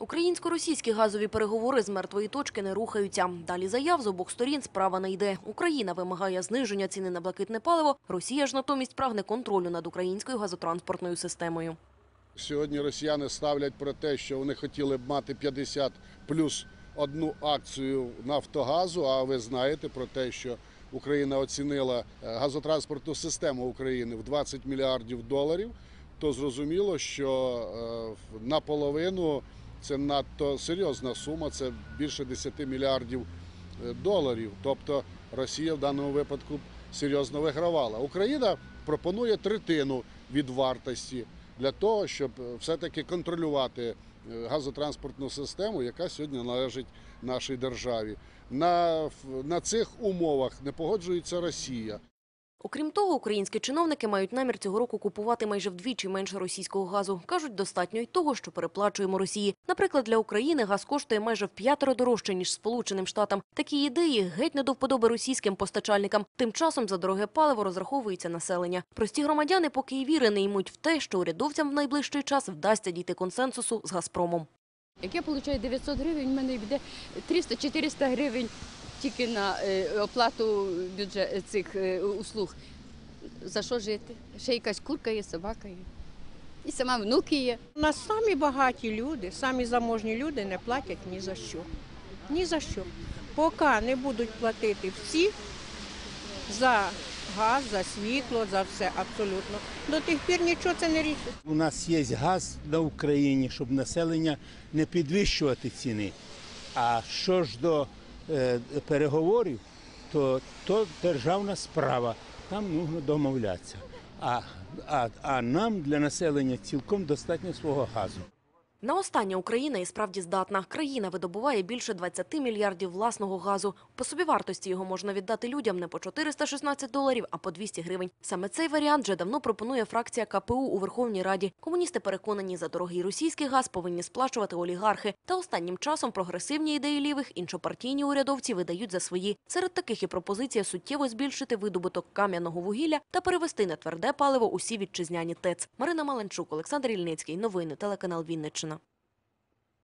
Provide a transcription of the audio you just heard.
Українсько-російські газові переговори з мертвої точки не рухаються. Далі заяв з обох сторін справа не йде. Україна вимагає зниження ціни на блакитне паливо. Росія ж натомість прагне контролю над українською газотранспортною системою. Сьогодні росіяни ставлять про те, що вони хотіли б мати 50 плюс одну акцію Нафтогазу. А ви знаєте про те, що Україна оцінила е, газотранспортну систему України в 20 мільярдів доларів. То зрозуміло, що е, наполовину це надто серйозна сума, це більше 10 мільярдів е, доларів. Тобто Росія в даному випадку серйозно вигравала. Україна пропонує третину від вартості для того, щоб е, все-таки контролювати е, газотранспортну систему, яка сьогодні належить нашій державі. На, на цих умовах не погоджується Росія. Окрім того, українські чиновники мають намір цього року купувати майже вдвічі менше російського газу. Кажуть, достатньо й того, що переплачуємо Росії. Наприклад, для України газ коштує майже в п'ятеро дорожче, ніж Сполученим Штатам. Такі ідеї геть не до вподоби російським постачальникам. Тим часом за дороге паливо розраховується населення. Прості громадяни поки й віри не ймуть в те, що урядовцям в найближчий час вдасться дійти консенсусу з «Газпромом». Як я отримую 900 гривень, в мене йде 300-400 гривень тільки на е, оплату бюджет цих е, услуг. За що жити? Ще якась курка є, собака є. І сама внуки є. У нас самі багаті люди, самі заможні люди не платять ні за що. Ні за що. Поки не будуть платити всі за газ, за світло, за все абсолютно. До тих пір нічого це не рішить. У нас є газ на Україні, щоб населення не підвищувати ціни. А що ж до е, переговорів, то, то державна справа. Там потрібно домовлятися. А, а, а нам для населення цілком достатньо свого газу. На останнє Україна і справді здатна. Країна видобуває більше 20 мільярдів власного газу. По собівартості його можна віддати людям не по 416 доларів, а по 200 гривень. Саме цей варіант вже давно пропонує фракція КПУ у Верховній Раді. Комуністи переконані, за дорогий російський газ повинні сплачувати олігархи. Та останнім часом прогресивні ідеї лівих іншопартійні урядовці видають за свої. Серед таких і пропозиція суттєво збільшити видобуток кам'яного вугілля та перевести на тверде паливо усі вітчизняні ТЕЦ. Марина Маленчук, Олександр Ільницький. Новини телеканал Вінниччина.